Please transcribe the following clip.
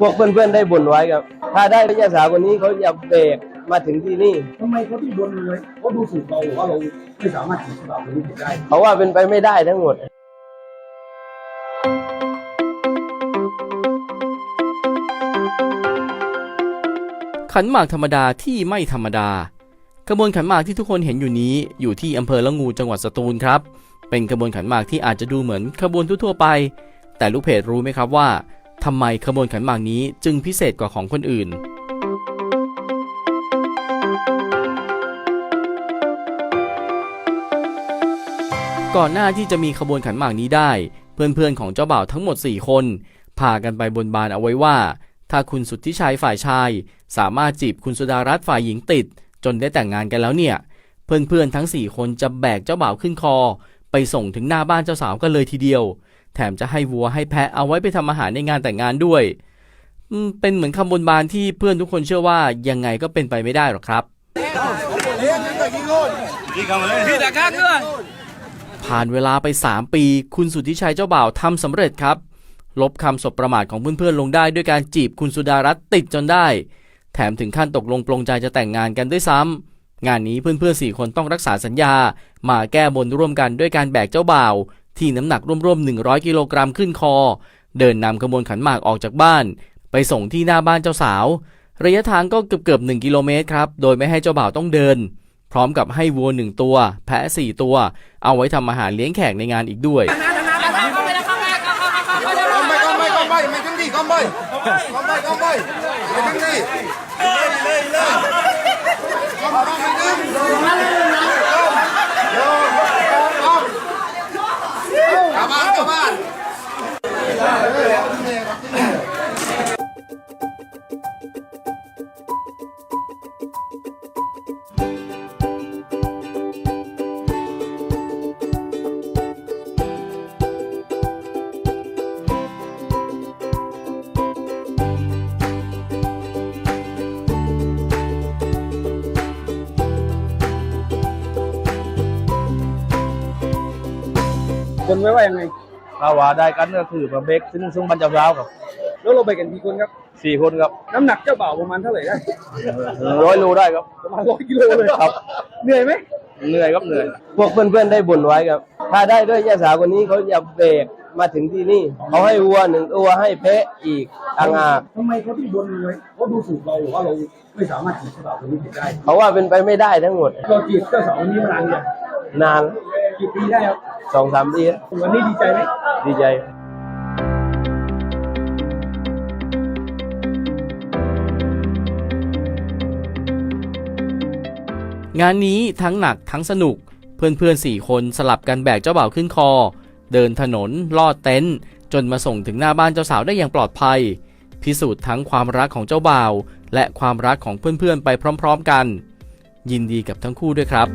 พวกเพื่อนๆได้บ่นไว้ครับ ถ้าได้ระยะสาวกว่านี้เขาจะเบรกมาถึงที่นี่ ทำไมเขาที่บนเลยเขาดูสูตรเราหรือว่าเราไม่สามารถถีบสลับตรงนี้ได้เขาว่าเป็นไปไม่ได้ทั้งหมด ขันหมากธรรมดาที่ไม่ธรรมดาขบวนขันหมากที่ทุกคนเห็นอยู่นี้อยู่ที่อำเภอละงูจังหวัดสตูลครับ เป็นขบวนขันหมากที่อาจจะดูเหมือนขบวนทั่วๆไป แต่ลูกเพจรู้ไหมครับว่า ทำไมขบวนขันหมากนี้จึงพิเศษกว่าของคนอื่น ก่อนหน้าที่จะมีขบวนขันหมากนี้ได้ เพื่อนๆของเจ้าบ่าวทั้งหมด 4 คนพากันไปบนบานเอาไว้ว่า ถ้าคุณสุทธิชัยฝ่ายชาย สามารถจีบคุณสุดารัตน์ฝ่ายหญิงติด จนได้แต่งงานกันแล้วเนี่ย เพื่อนๆทั้ง 4 คนจะแบกเจ้าบ่าวขึ้นคอ ไปส่งถึงหน้าบ้านเจ้าสาวกันเลยทีเดียว แถมจะให้วัวให้แพะเอาไว้ไปทำอาหารในงานแต่งงานด้วย เป็นเหมือนคำบนบานที่เพื่อนทุกคนเชื่อว่ายังไงก็เป็นไปไม่ได้หรอกครับผ่านเวลาไป 3 ปี คุณสุทธิชัยเจ้าบ่าวทำสำเร็จครับ ลบคำสบประมาทของเพื่อนๆลงได้ด้วยการจีบคุณสุดารัตน์ติดจนได้ แถมถึงขั้นตกลงปลงใจจะแต่งงานกันด้วยซ้ำงานนี้เพื่อนๆสี่คนต้องรักษาสัญญา มาแก้บนร่วมกันด้วยการแบกเจ้าบ่าวที่น้ำหนักร่วมๆ 100 กิโลกรัมขึ้นคอ เดินนำขบวนขันหมากออกจากบ้าน ไปส่งที่หน้าบ้านเจ้าสาว ระยะทางก็เกือบๆ1กิโลเมตรครับ โดยไม่ให้เจ้าบ่าวต้องเดิน พร้อมกับให้วัวหนึ่งตัว แพะสี่ตัว เอาไว้ทำอาหารเลี้ยงแขกในงานอีกด้วย Con bay, con bay, con bay, บนไว้ว่ายังไงถ้าว่าได้กันก็คือมาเบรกซึ่งซึ่งบรรเจ้าสาวครับแล้วเราไปกันกี่คนครับสี่คนครับน้ำหนักเจ้าบ่าวประมาณเท่าไหร่ได้ร้อยโลได้ครับประมาณร้อยกิโลเลยครับเหนื่อยไหมเหนื่อยครับเหนื่อยพวกเพื่อนๆได้บ่นไว้ครับ ถ้าได้ด้วยยาสาวคนนี้เขาจะเบรกมาถึงที่นี่เขาให้วัวหนึ่งตัวให้แพะอีกต่างหากทำไมเขาที่บนเลยเขาดูสูตรเราหรือว่าเราไม่สามารถถีบสลับตรงนี้ได้เขาว่าเป็นไปไม่ได้ทั้งหมดเราจีบเจ้าสาวคนนี้มานานยังนานกี่ปีได้ครับ สองสามปีแล้ววันนี้ดีใจไหมดีใจงานนี้ทั้งหนักทั้งสนุก เพื่อนๆสี่คนสลับกันแบกเจ้าบ่าวขึ้นคอ เดินถนนลอดเต็นท์จนมาส่งถึงหน้าบ้านเจ้าสาวได้อย่างปลอดภัย พิสูจน์ทั้งความรักของเจ้าบ่าว และความรักของเพื่อนๆไปพร้อม ๆกัน ยินดีกับทั้งคู่ด้วยครับ